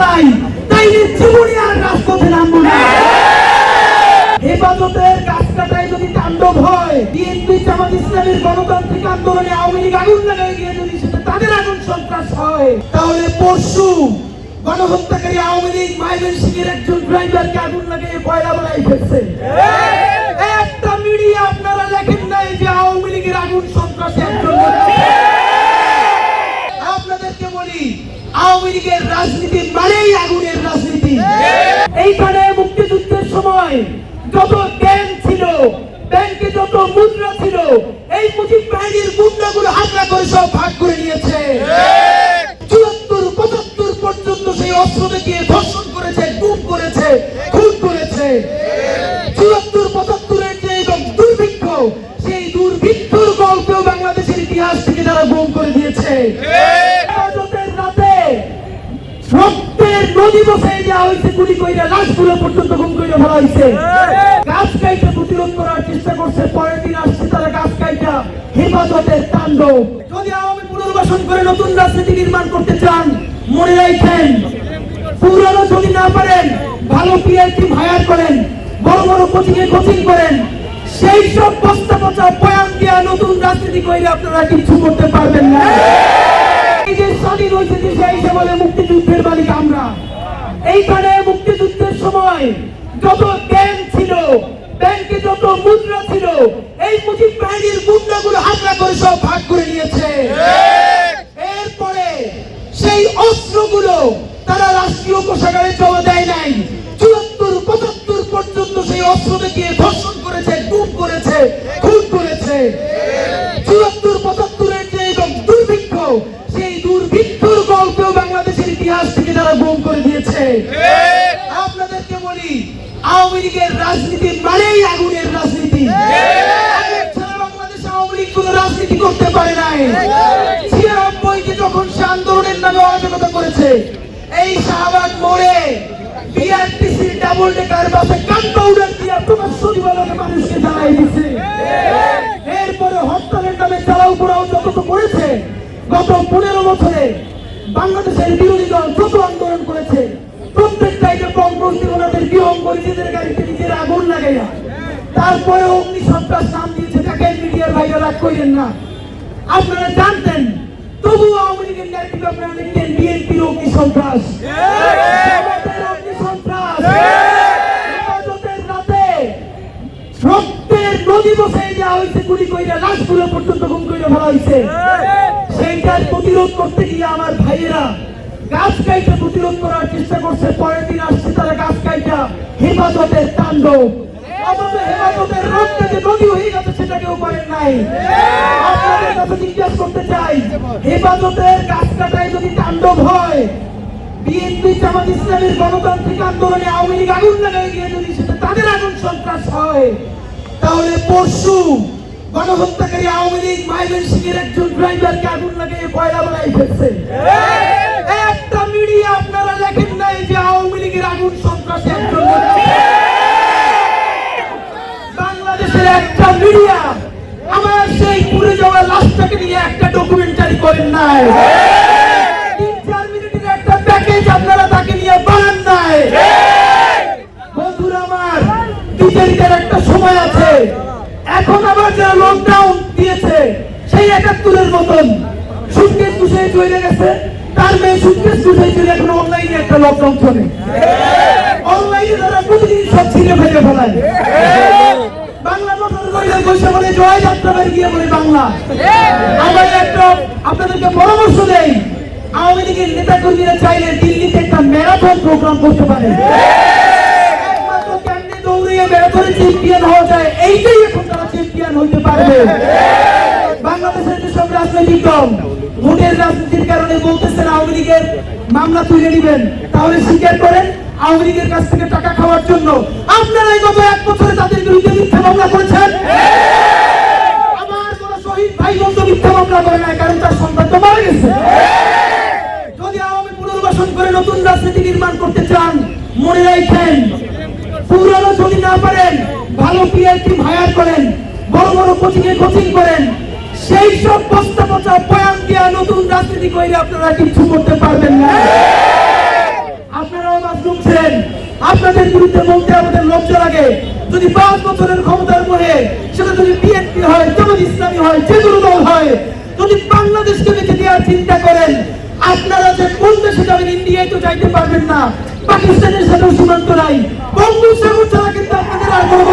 পালাই তাইলে জীবনে আর রাজপথে নামবো না। হেফাজতের কাটায় যদি তাণ্ডব হয় বিএনপি জামাত ইসলামের গণতান্ত্রিক আন্দোলনে আওয়ামী লীগ আগুন লাগাই গিয়ে যদি সেটা তাদের আগুন সন্ত্রাস হয় তাহলে পরশু গণহত্যাকারী আওয়ামী লীগ মাইবেন সিং এর একজন ড্রাইভারকে আগুন লাগিয়ে পয়লা বলাই ফেলছে। একটা মিডিয়া আপনারা লেখেন নাই যে আওয়ামী লীগের আগুন সন্ত্রাসে একজন আপনাদেরকে বলি আওয়ামী লীগের রাজনীতি মানেই আগুনের রাজনীতি। এইখানে মুক্তিযুদ্ধের সময় যত ব্যাংক ছিল ব্যাংকে যত মুদ্রা ছিল এই মুজিব বাহিনীর মুদ্রাগুলো হাতলা করে সব ভাগ করে নিয়েছে। চুয়াত্তর পঁচাত্তর পর্যন্ত সেই অস্ত্র দেখিয়ে ধর্ষণ করেছে গুম করেছে খুন করেছে। চুয়াত্তর পঁচাত্তরের যে দুর্ভিক্ষ সেই দুর্ভিক্ষর গল্পেও বাংলাদেশের ইতিহাস থেকে তারা গুম করে দিয়েছে। রাতে নদী বসাই দেওয়া হয়েছে গুলি কইরা লাশগুলো পর্যন্ত গুম করে ফেলা হয়েছে। গাছ কাইটা প্রতিরোধ করার চেষ্টা করছে পরের দিন আসছে তারা গাছ কাইটা। হেফাজতের তাণ্ডব। যদি আওয়ামী পুনর্বাসন করে নতুন রাজনীতি নির্মাণ করতে চান মনে রাখেন পুরানো যদি না পারেন ভালো পিআর টিম হায়ার করেন বড় বড় কোচিং এ কোচিং করেন সেই সব বস্তা পচা বয়ান দিয়া নতুন রাজনীতি করে আপনারা কিছু করতে পারবেন না। এই! যে স্বাধীন হয়েছে দেশে এসে বলে মুক্তিযুদ্ধের মালিক আমরা। এইখানে মুক্তিযুদ্ধের সময় যত ব্যাংক ছিল, ব্যাংকে যত মুদ্রা ছিল, এই মুজিব বাহিনীর মুদ্রাগুলো হাতরা করে সব ভাগ করে নিয়েছে। এরপরে সেই অস্ত্রগুলো তারা রাষ্ট্রীয় কোষাগারে জমা দেয় নাই। চুয়াত্তর, পঁচাত্তর পর্যন্ত সেই অস্ত্র দেখিয়ে আওয়ামী লীগের রাজনীতি মানেই আগুনের রাজনীতি। আগুন আওয়ামী লীগ কোনো রাজনীতি করতে পারে নাই। ছিয়ানব্বইতে যখন সে আন্দোলনের নামে অরাজকতা করেছে এই শাহবাগ মোড়ে বিআরটিসি ডাবল ডেকার বাসে পাউডার দিয়ে প্রকাশ্য দিবালকে মানুষকে জ্বালাই দিচ্ছে এরপরে হরতালের নামে চালাও পোড়াও যত করেছে গত পনেরো বছরে বাংলাদেশের বিরোধী দল যত আন্দোলন করেছে প্রত্যেকটাই যে কংগ্রেস ওনাদের বিহঙ্গ নিজেদের তারপরে অগ্নি সন্ত্রাস নাম দিয়েছে দেখেন মিডিয়ার বাইরে রাগ করেন না। আপনারা জানতেন তবু আওয়ামী লীগের ন্যারেটিভ আপনারা লিখতেন বিএনপির অগ্নি সন্ত্রাস। গুলি কইরা লাশগুলো পর্যন্ত গুম করে প্রতিরোধ করতে গিয়ে আমার ভাইয়েরা গাছ কাইটা প্রতিরোধ করার চেষ্টা করছে, পরের দিন আসছে তারা গাছ কাইটা হেফাজতের তাণ্ডব। অথচ হেফাজতের রক্তে যে নদী হয়ে গেছে সেটা কেউ করেন নাই। আপনাদের কাছে জিজ্ঞাসা করতে চাই হেফাজতের গাছ কাটায় যদি তাণ্ডব হয় বিএনপি জামাত ইসলামের গণতান্ত্রিক আন্দোলনে আওয়ামী লীগ আগুন লাগাই গিয়ে যদি সেটা তাদের আগুন সন্ত্রাস হয় তাহলে পরশু গণহত্যাকারী আওয়ামী লীগ মাইবেন সিং এর একজন ড্রাইভারকে আগুন লাগিয়ে পয়লা বলাই ফেলছে। একটা মিডিয়া আপনারা লেখেন নাই যে আওয়ামী লীগের আগুন সন্ত্রাসে একজন হচ্ছে। বাংলাদেশের একটা মিডিয়া, আমার সেই পুড়ে যাওয়া লাশটাকে নিয়ে একটা ডকুমেন্টারি করেন নাই। একটা প্যাকেজ আপনারা তাকে নিয়ে বানান নাই। বন্ধুরা আমার বিচারিকের একটা সময় আছে। এখন আবার যারা লকডাউন দিয়েছে, সেই একাত্তরের মতন সুটকেস গুছিয়ে চলে গেছে। তার মেয়ে সুটকেস গুছিয়ে অনলাইনে একটা লকডাউন চলে। অনলাইনে তারা প্রতিদিন সব ছিঁড়ে ফেলে ফেলায়। মোটর বসে বলে জয় যাত্রাবাড়ি গিয়ে বলে বাংলা। আমরা একটা আপনাদেরকে পরামর্শ দেই। আওয়ামী লীগের নেতা কর্মীরা চাইলে দিল্লিতে একটা ম্যারাথন প্রোগ্রাম করতে পারে এইটাই তারা চ্যাম্পিয়ন হইতে পারবে। বাংলাদেশের যেসব রাজনৈতিক কারণে বলতেছেন আওয়ামী লীগের মামলা তুলে নেবেন, তাহলে স্বীকার করেন আওয়ামী লীগের কাছ থেকে টাকা খাওয়ার জন্য। আপনারাই গত এক বছরে তাদের বিরুদ্ধে মিথ্যা মামলা করেছেন? আমার কোন শহীদ ভাই বন্ধু মিথ্যা মামলা করে নাই, কারণ তার সন্তান তো মারা গেছে। যদি আওয়ামী পুনর্বাসন করে নতুন রাজনীতি নির্মাণ করতে চান, মনে রাখেন, পুরানো যদি না পারেন, ভালো পিআর টিম হায়ার করেন, বড় বড় কোচিং এ কোচিং করেন, সেই সব বস্তা পচা বয়ান দিয়া নতুন রাজনীতি করে আপনারা কিছু করতে পারবেন না করেন আপনাদের বিরুদ্ধে বলতে লজ্জা লাগে। যদি পাঁচ বছরের ক্ষমতার মোহে সেটা যদি বিএনপি হয় জামাত ইসলামী হয় যে কোনো দল হয় যদি বাংলাদেশকে বেঁচে দেওয়ার চিন্তা করেন আপনারা যে কোন দেশে যাবেন ইন্ডিয়ায় তো যাইতে পারবেন না। পাকিস্তানের সাথেও সীমান্ত নাই। বঙ্গোপসাগর ছাড়া কিন্তু আপনাদের আর কোনো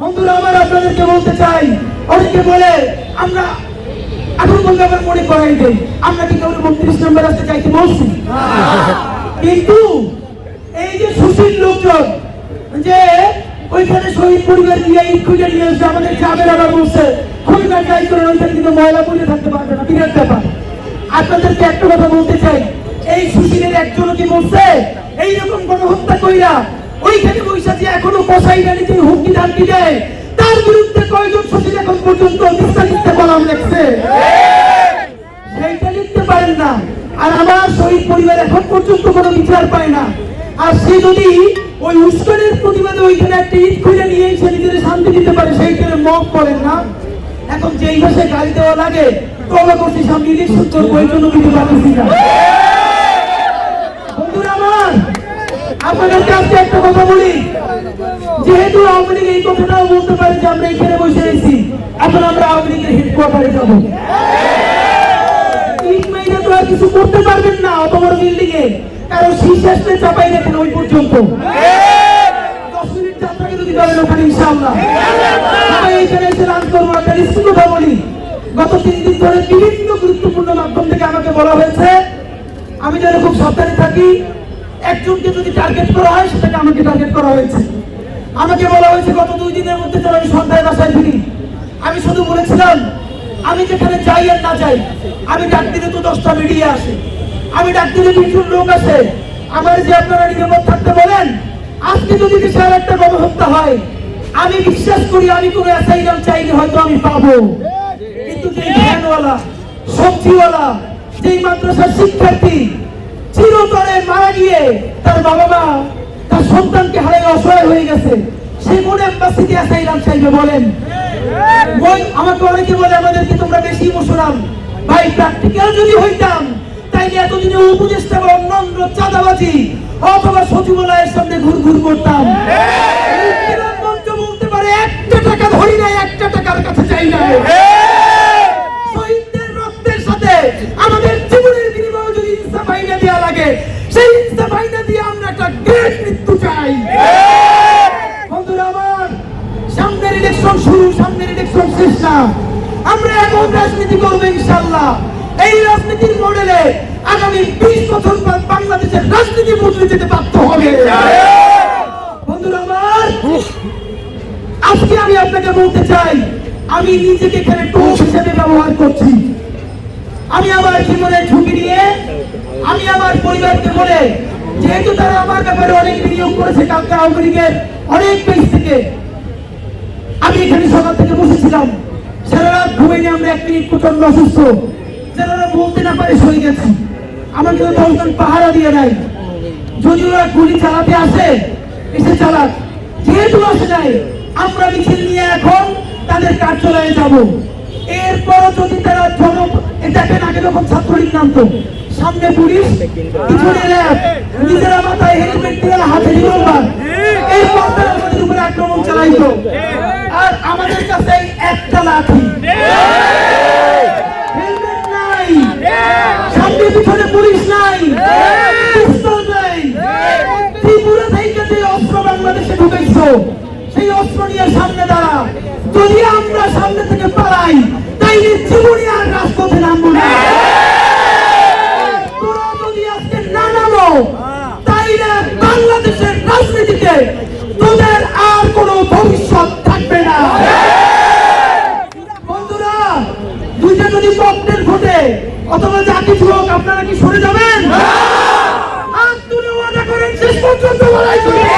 বন্ধুরা আমার আপনাদেরকে বলতে চাই অনেকে বলে আমরা এখন বলতে আবার মনে করাই দেই আমরা কি কাউকে বত্রিশ নম্বর রাস্তা চাইতে বলছি কিন্তু এই যে সুশীল লোকজন, যে ওইখানে শহীদ পরিবার দিয়ে ঈদ খুঁজে নিয়ে এসে আমাদের গ্রামের আবার বলছে খুলনা যাই করে ওইখানে কিন্তু ময়লা পড়ে থাকতে পারবে না। বিরাট ব্যাপার। আপনাদেরকে একটা কথা বলতে চাই, এই সুশীলের একজনও কি বলছে, এইরকম গণহত্যা কইরা ওইখানে বৈশা যে এখনও কষাই রানীতে হুমকি ধামকি দেয়, তার বিরুদ্ধে কয়জন সুশীল এখন পর্যন্ত মিথ্যা কলাম লেখছে? সেইটা লিখতে পারেন না। আর আমার শহীদ পরিবার এখন পর্যন্ত কোনো বিচার পায় না। আর সে যদি ওই উস্কানের প্রতিবাদে ওইখানে একটা ঈদ খুঁজে নিয়ে এসে নিজের শান্তি দিতে পারে সেইখানে মগ করেন না। এখন যেই ভাষায় গাড়ি দেওয়া লাগে তবে করছি সামনে ইলেকশন করব এই জন্য দিতে পারতেছি না আপনাদেরকে আজকে একটা কথা বলি। যেহেতু আওয়ামী লীগ এই কথাটাও বলতে পারে যে আমরা এখানে বসে আছি, এখন আমরা আওয়ামী লীগের হেডকোয়ার্টারে যাব। ইট কিছু করতে পারবেন না অত বড় বিল্ডিং এ কারণ শীষ আসলে চাপাই রাখেন ওই পর্যন্ত? দশ মিনিট যাত্রাকে যদি করেন ওখানে ইনশাআল্লাহ। সবাই এখানে এসে রান করব কথা গত তিন দিন ধরে বিভিন্ন গুরুত্বপূর্ণ মাধ্যম থেকে আমাকে বলা হয়েছে, আমি যেন খুব সাবধানে থাকি। একজনকে যদি টার্গেট করা হয়, সেটাকে আমাকে টার্গেট করা হয়েছে। আমাকে বলা হয়েছে, গত দুই দিনের মধ্যে যেন আমি সন্ধ্যায় বাসায় ফিরি। আমি শুধু বলেছিলাম, আমি যেখানে যাই আর না যাই, আমি ডাক দিলে তো দশটা মিডিয়া আসে। আমি ডাক দিলে প্রচুর লোক আছে। আমার যে আপনারা নিরাপদ থাকতে বলেন আজকে যদি বিশাল একটা গণহত্যা হয় আমি বিশ্বাস করি আমি কোনো অ্যাসাইলাম চাইলে হয়তো আমি পাবো। কিন্তু যে ভ্যানওয়ালা সবজিওয়ালা যেই মাদ্রাসার শিক্ষার্থী চিরতরে মারা গিয়ে তার বাবা মা তার সন্তানকে হারিয়ে অসহায় হয়ে গেছে সে কোন এম্বাসিতে অ্যাসাইলাম চাইবে বলেন? ওই আমাকে অনেকে বলে আমাদেরকে তোমরা বেশি ইমোশনাল ভাই প্র্যাকটিক্যাল যদি হইতাম তাইলে এতদিনে উপদেষ্টা বা অন্যান্য চাঁদাবাজি অথবা সচিবালয়ের সামনে ঘুর ঘুর করতাম মঞ্চ বলতে পারে একটা টাকা ধরি নাই, একটা টাকার কাছে চাই। সামনের ইলেকশন শুরু, সামনের ইলেকশন শেষ না। আমরা এখন রাজনীতি করব ইনশাল্লাহ। এই রাজনীতির মডেলে আগামী বিশ বছর পর বাংলাদেশের রাজনীতি বদলে যেতে বাধ্য হবে। বন্ধুরা আমার আজকে আমি আপনাকে বলতে চাই আমি নিজেকে এখানে টোপ হিসেবে ব্যবহার করছি। আমি আমার জীবনের ঝুঁকি নিয়ে আমি আমার পরিবারকে বলে যেহেতু তারা আমার ব্যাপারে অনেক বিনিয়োগ করেছে কালকে আওয়ামী লীগের অনেক পেজ থেকে আমি এখানে সকাল থেকে বসেছিলাম। সারা রাত ঘুমিয়ে আমরা এক মিনিট প্রচণ্ড অসুস্থ। যারা বলতে না পারে সরে গেছি। আমাকে দশজন পাহারা দিয়ে নাই যদি ওরা গুলি চালাতে আসে, এসে চালাক। যেহেতু আসে নাই, আমরা মিছিল নিয়ে এখন তাদের কার্যালয়ে যাব। এরপর যদি তারা জন দেখেন আগে যখন ছাত্রলীগ নামতো, সামনে পুলিশ, পিছনে র্যাব, নিজেরা মাথায় হেলমেট দিয়ে হাতে রিভলভার। এরপর তারা আমাদের উপরে আক্রমণ চালাইতো। আর আমাদের কাছে এই একটা লাঠি। যদি আমরা সামনে থেকে পালাই, তাইলে জীবনে আর রাজপথে নামবো না। তোরা যদি আজকে না নামো, তাইলে বাংলাদেশের রাজনীতিতে তোদের আর কোনো ভবিষ্যৎ থাকবে না। বন্ধুরা, দুইটা যদি পক্ষের ভোটে, অথবা যা কিছু হোক, আপনারা কি সরে যাবেন? হাত তুলে ওয়াদা করেন, শেষ পর্যন্ত লড়াই করে